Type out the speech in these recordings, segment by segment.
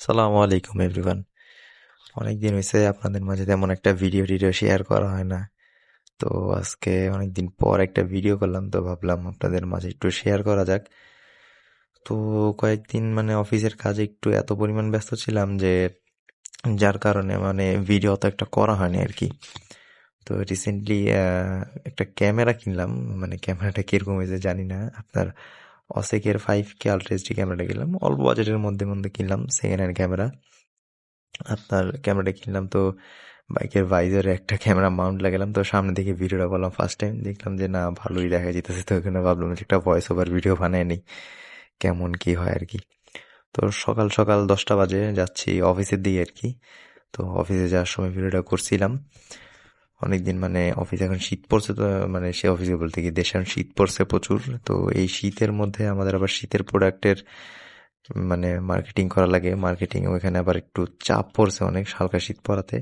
সালামু আলাইকুম, এভরিওয়ান। অনেকদিন হয়েছে আপনাদের মাঝে তেমন একটা ভিডিও টিডিও শেয়ার করা হয় না। তো আজকে অনেকদিন পর একটা ভিডিও করলাম, তো ভাবলাম আপনাদের মাঝে একটু শেয়ার করা যাক। তো কয়েকদিন মানে অফিসের কাজে একটু এত পরিমাণ ব্যস্ত ছিলাম যে যার কারণে মানে ভিডিও তো একটা করা হয়নি আর কি। তো রিসেন্টলি একটা ক্যামেরা কিনলাম। মানে ক্যামেরাটা কীরকম হয়েছে জানি না। আপনার অসেকের ফাইভ কে আলট্রা এইচডি ক্যামেরাটা কিনলাম। অল্প বাজেটের মধ্যে মধ্যে কিনলাম সেকেন্ড হ্যান্ড ক্যামেরা আপনার ক্যামেরাটা কিনলাম তো বাইকের ভাইজারে একটা ক্যামেরা মাউন্ট লাগালাম। তো সামনে থেকে ভিডিওটা বললাম ফার্স্ট টাইম দেখলাম যে, না, ভালোই দেখা যেতেছে তো ওখানে ভাবলাম যে, একটা ভয়েস ওভার ভিডিও বানায় নিই। কেমন কি হয় আর কি। তো সকাল সকাল দশটা বাজে যাচ্ছি অফিসের দিকে আর কি। তো অফিসে যাওয়ার সময় ভিডিওটা করছিলাম। অনেকদিন মানে অফিসে এখন শীত পড়ছে তো মানে সে অফিসে বলতে কি দেশে এখন শীত পড়ছে প্রচুর। তো এই শীতের মধ্যে আমাদের আবার শীতের প্রোডাক্টের মানে মার্কেটিং করা লাগে। মার্কেটিং ওইখানে আবার একটু চাপ পড়ছে অনেক, হালকা শীত পড়াতে।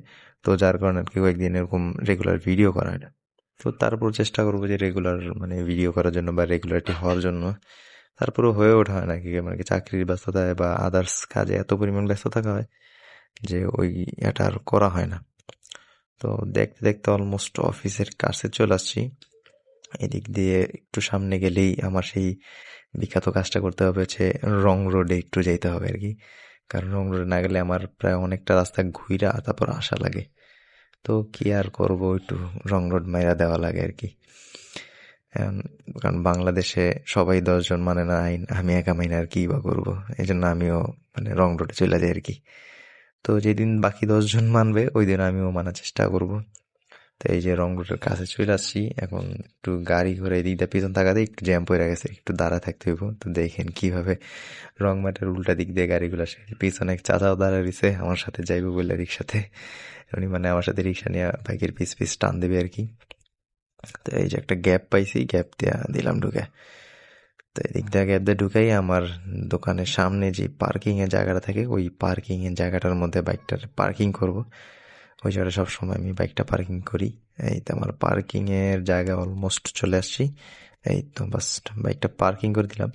তো যার কারণে আর কি কয়েকদিন এরকম রেগুলার ভিডিও করা না। তো তারপর চেষ্টা করব যে রেগুলার মানে ভিডিও করার জন্য বা রেগুলারিটি হওয়ার জন্য। তারপরে হয়ে ওঠা হয় মানে কি চাকরির ব্যস্ততায় বা আদার্স কাজে এত পরিমাণ ব্যস্ত থাকা হয় যে ওই এটা আর করা হয় না। তো দেখতে দেখতে অলমোস্ট অফিসের কাছে চলে আসছি। এদিক দিয়ে একটু সামনে গেলেই আমার সেই বিখ্যাত কাজটা করতে হবে হচ্ছে রং রোডে একটু যেতে হবে আর কি। কারণ রং রোডে না গেলে আমার প্রায় অনেকটা রাস্তা ঘুইরা তারপর আসা লাগে। তো কি আর করব একটু রং রোড মাইরা দেওয়া লাগে আর কি। কারণ বাংলাদেশে সবাই দশজন মানে না আইন আমি একা মাইনে আর কি বা করব। এই জন্য আমিও মানে রং রোডে চলে যাই আর কি। তো যেদিন বাকি দশজন মানবে ওই দিন আমিও মানার চেষ্টা করব। তো এই যে রং রোডের কাছে চলে আসছি, এখন একটু গাড়ি ঘোড়া এই দিকটা পিছন থাকাতে একটু জ্যাম পড়ে গেছে, একটু দাঁড়া থাকতে হইব। তো দেখেন কীভাবে রং মাঠের উল্টা দিক দিয়ে গাড়িগুলো আসে। পিছনে এক চাচাও দাঁড়া দিছে আমার সাথে যাইব বলে রিক্সাতে উনি মানে আমার সাথে রিক্সা নিয়ে বাইকের পিস পিস টান দেবে আর কি। তো এই যে একটা গ্যাপ পাইছি গ্যাপ দিয়া দিলাম ঢুকে। তো এদিক দিয়ে দিয়ে ঢুকাই, আমার দোকানের সামনে যে পার্কিংয়ের জায়গাটা থাকে, ওই পার্কিংয়ের জায়গাটার মধ্যে বাইকটার পার্কিং করব। ওই জায়গাটা সবসময় আমি বাইকটা পার্কিং করি। এই তো আমার পার্কিংয়ের জায়গা অলমোস্ট চলে আসছি। এই তো বাস বাইকটা পার্কিং করে দিলাম।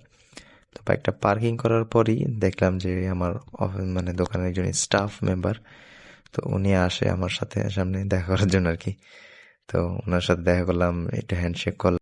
তো বাইকটা পার্কিং করার পরই দেখলাম যে আমার মানে দোকানের একজন স্টাফ মেম্বার তো উনি আসে আমার সাথে, সামনে দেখা করার জন্য আর কি। তো ওনার সাথে দেখা করলাম, একটু হ্যান্ডশেক করলাম।